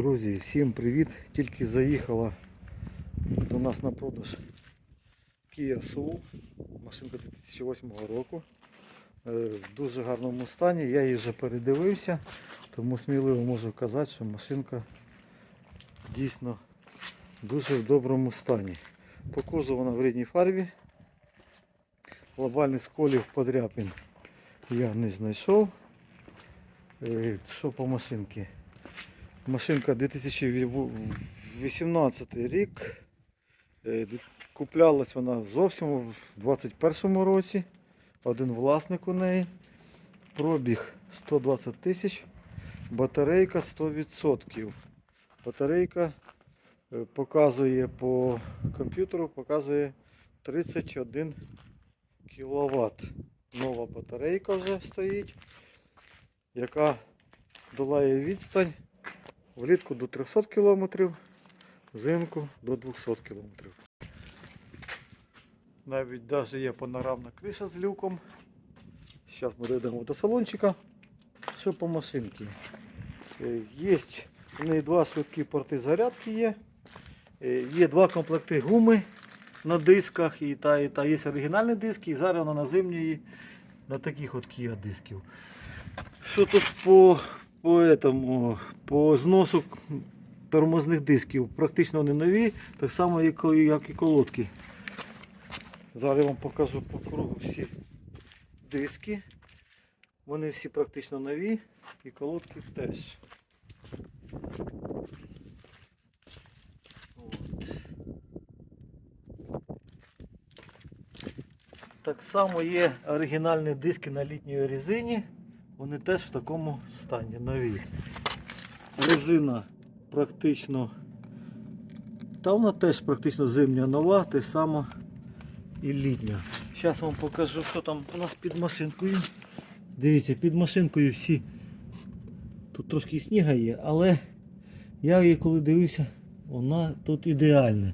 Друзі, всім привіт! Тільки заїхала до нас на продаж Kia Soul, машинка 2008 року. Е, В дуже гарному стані. Я її вже передивився, тому сміливо можу казати, що машинка дійсно дуже в доброму стані. По кузову вона в рідній фарбі. Глобальних сколів подряпин я не знайшов. Е, Що по машинці? Машинка 2018 рік. Е, Куплялась вона зовсім у 2021 році. Один власник у неї. Пробіг 120 тисяч. Батарейка 100%. Батарейка е, показує по комп'ютеру, показує 31 кВт. Нова батарейка вже стоїть, яка долає відстань влітку до 300 км, взимку до 200 км. Навіть навіть є панорамна криша з люком. Зараз ми дійдемо до салончика. Що по машинці? Е, Є два швидкі порти зарядки є. Е, Є два комплекти гуми на дисках, і та, і та є оригінальні диски, і зараз вона на зимній на таких от Kia дисків. Що тут по, по, этому, по зносу тормозних дисків? Практично вони нові, так само як, і- колодки. Зараз я вам покажу по кругу всі диски. Вони всі практично нові і колодки теж. Так само є оригінальні диски на літній резині. Вони теж в такому стані нові. Резина практично. Та вона теж практично зимня нова, те саме і літня. Зараз вам покажу, що там у нас під машинкою. Дивіться, під машинкою всі. Тут трошки сніга є, але я її коли дивився, вона тут ідеальна.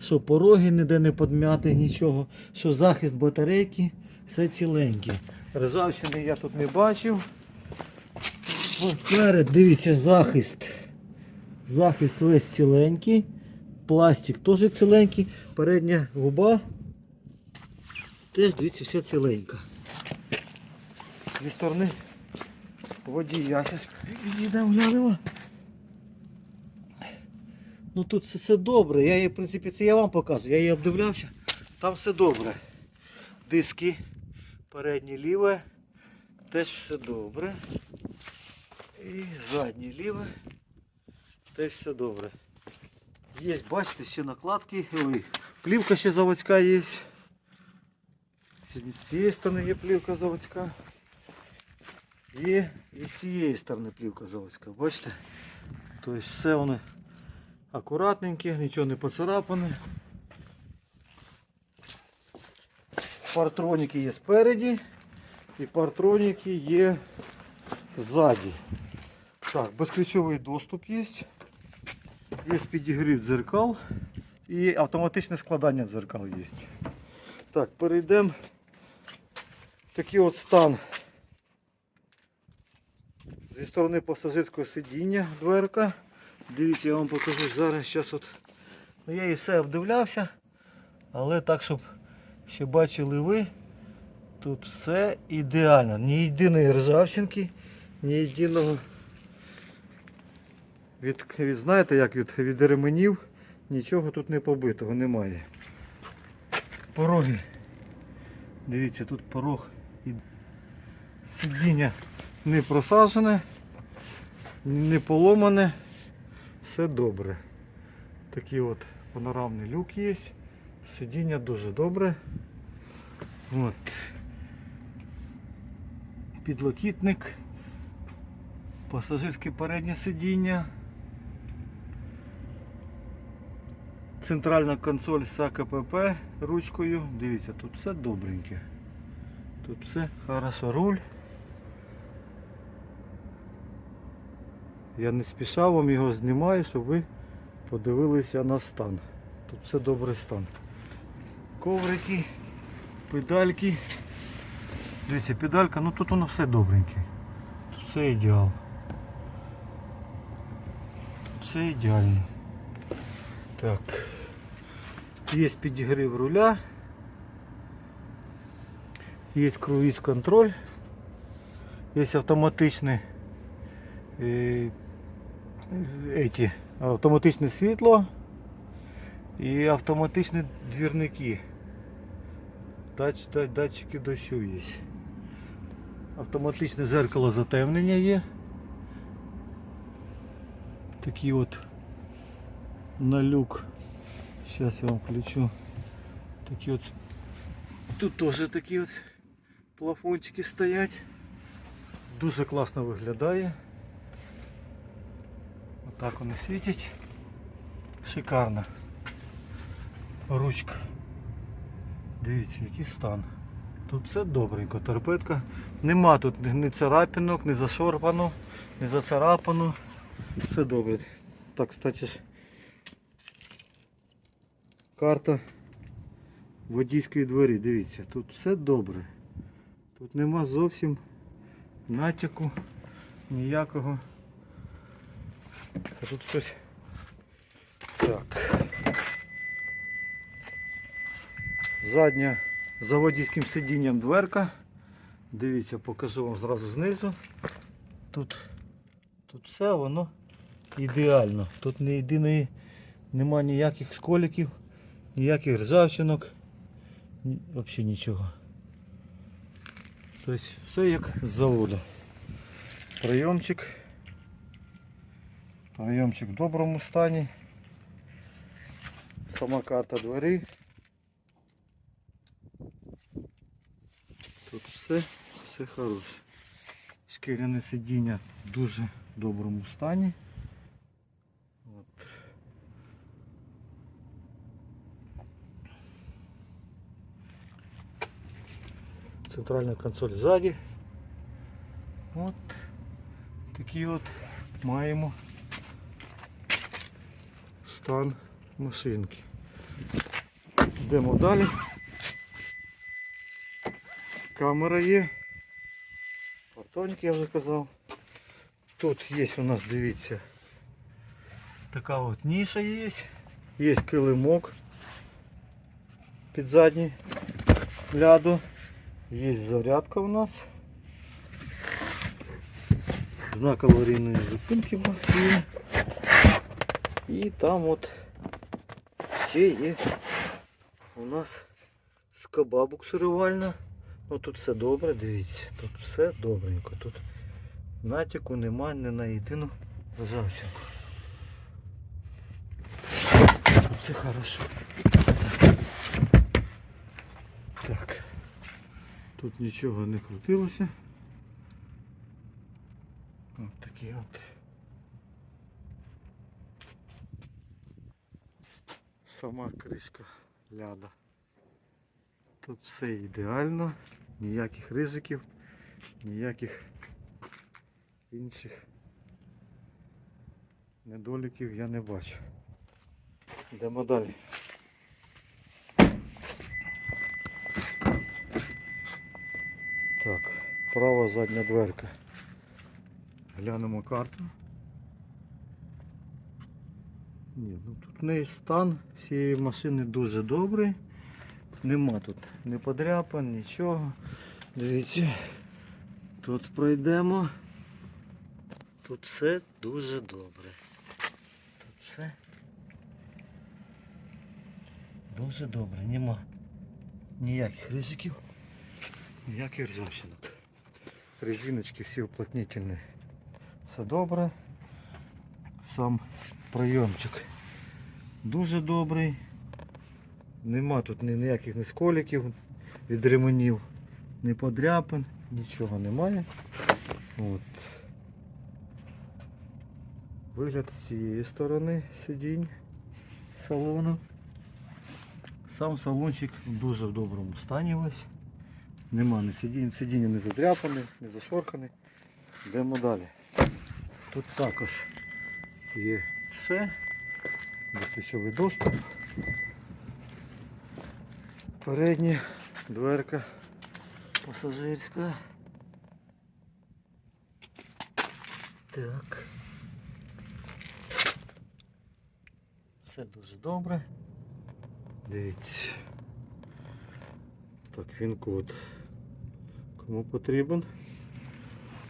Що пороги ніде не подмяти, нічого, що захист батарейки, все ціленьке. Ржавчини я тут не бачив. Поперед, дивіться, захист. Захист весь ціленький. Пластик теж ціленький. Передня губа. Теж дивіться, все ціленька. Зі сторони водія. Зараз підійдемо, глянемо. Ну тут все, все добре. Я її, в принципі, це я вам показую. Я її обдивлявся. Там все добре. Диски переднє ліве. Теж все добре. І заднє ліве. Теж все добре. Є, бачите, ще накладки. Ой, плівка ще заводська є. З цієї сторони є плівка заводська. Є і з цієї сторони плівка заводська. Бачите? Тобто все воно акуратненьке, нічого не поцарапане. Партроніки є спереді і партроніки є ззаді. Так, безключовий доступ є. Є підігрів дзеркал і автоматичне складання дзеркал є. Так, перейдемо. Такий от стан зі сторони пасажирського сидіння дверка. Дивіться, я вам покажу зараз. Зараз от. Ну, я і все обдивлявся, але так, щоб ще бачили ви, тут все ідеально. Ні єдиної ржавчинки, ні єдиного від, від знаєте, як від, від ременів, нічого тут не побитого немає. Пороги. Дивіться, тут порог і сидіння не просаджене, не поломане, все добре. Такий от панорамний люк є. Сидіння дуже добре. От. Підлокітник. Пасажирське переднє сидіння. Центральна консоль з АКПП ручкою. Дивіться, тут все добреньке. Тут все хорошо. Руль. Я не спішав вам його знімаю, щоб ви подивилися на стан. Тут все добрий стан. Коврики, педальки. Дивіться, педалька, ну тут воно все добреньке. Тут все ідеал. Тут все ідеально. Так. Є підігрів руля. Є круїз контроль. Є автоматичний е, эти, автоматичне світло і автоматичні двірники. Дач, да- датчики дощу є. Автоматичне зеркало затемнення є. Такі от на люк. Зараз я вам включу. Такі от. Тут теж такі от плафончики стоять. Дуже класно виглядає. Отак вони світять. Шикарно. Ручка. Дивіться, який стан. Тут все добренько, торпедка. Нема тут ні- царапинок, ні зашорпано, ні зацарапано. Все добре. Так, кстати. Карта водійської двері, дивіться, тут все добре. Тут нема зовсім натяку ніякого. Тут щось. Так. Задня за водійським сидінням дверка. Дивіться, покажу вам зразу знизу. Тут, тут все воно ідеально. Тут ні єдиної нема ніяких сколіків, ніяких ржавчинок, взагалі нічого. Тобто все як з заводу. Прийомчик. Прийомчик в доброму стані. Сама карта двері. Тут все, все хороше. Шкіряне сидіння в дуже доброму стані. От. Центральна консоль ззаді. От такий от маємо стан машинки. Йдемо далі. Камера є. Портоньки я вже казав. Тут є у нас, дивіться, така от ніша є. Є килимок під задній ляду. Є зарядка у нас. Знак аварійної зупинки є. І там от ще є у нас скоба буксирувальна. Ну тут все добре, дивіться, тут все добренько. Тут натяку немає ні на єдину ржавчинку. Все хорошо. Так. Тут нічого не крутилося. Ось такі от. Сама кришка ляда. Тут все ідеально, ніяких ризиків, ніяких інших недоліків я не бачу. Йдемо далі. Так, права задня дверка. Глянемо карту. Ні, ну тут в неї стан всієї машини дуже добрий. Нема тут ні подряпин, нічого. Дивіться, тут пройдемо. Тут все дуже добре. Тут все дуже добре, нема ніяких ризиків, ніяких ржавчинок. Резиночки всі уплотнительні. Все добре. Сам прийомчик дуже добрий. Нема тут ні- ніяких ні сколіків від ременів, ні подряпин, нічого немає. От. Вигляд з цієї сторони сидінь салону. Сам салончик в дуже в доброму стані весь. Нема ні сидінь, сидіння не задряпане, не зашорхане. Йдемо далі. Тут також є все. Безключовий доступ. Передня дверка пасажирська. Так. Все дуже добре. Дивіться. Так, він код. Кому потрібен?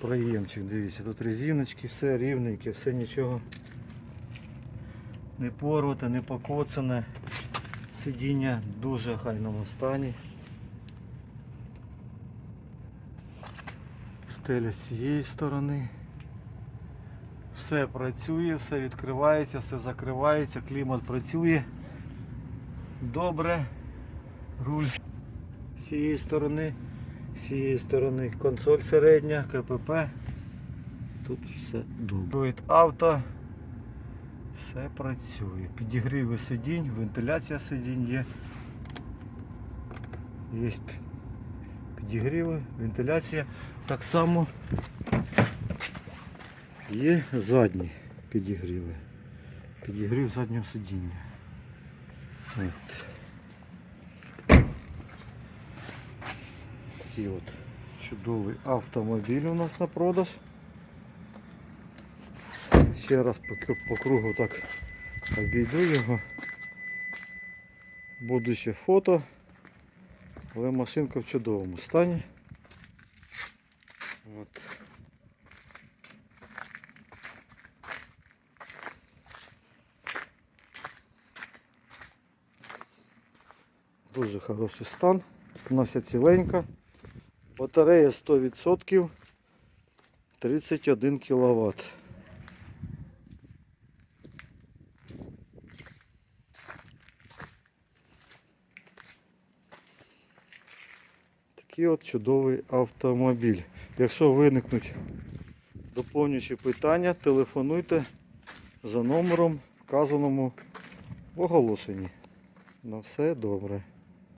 Проємчик, дивіться, тут резиночки, все рівненьке, все нічого не порвате, не покоцане. Сидіння в дуже хайному стані. Стеля з цієї сторони. Все працює, все відкривається, все закривається, клімат працює. Добре. Руль з цієї сторони, з цієї сторони консоль середня, КПП. Тут все добре. Авто. Все працює. Підігріви сидінь, вентиляція сидінь є. Є підігріви, вентиляція. Так само є задні підігріви. Підігрів заднього сидіння. От. Такий от чудовий автомобіль у нас на продаж. Ще раз по, по кругу так обійду його. Буду ще фото. Але машинка в чудовому стані. От. Дуже хороший стан. Носять ціленька. Батарея 100%. 31 кВт. Такий от чудовий автомобіль. Якщо виникнуть доповнюючі питання, телефонуйте за номером, вказаному в оголошенні. На все добре.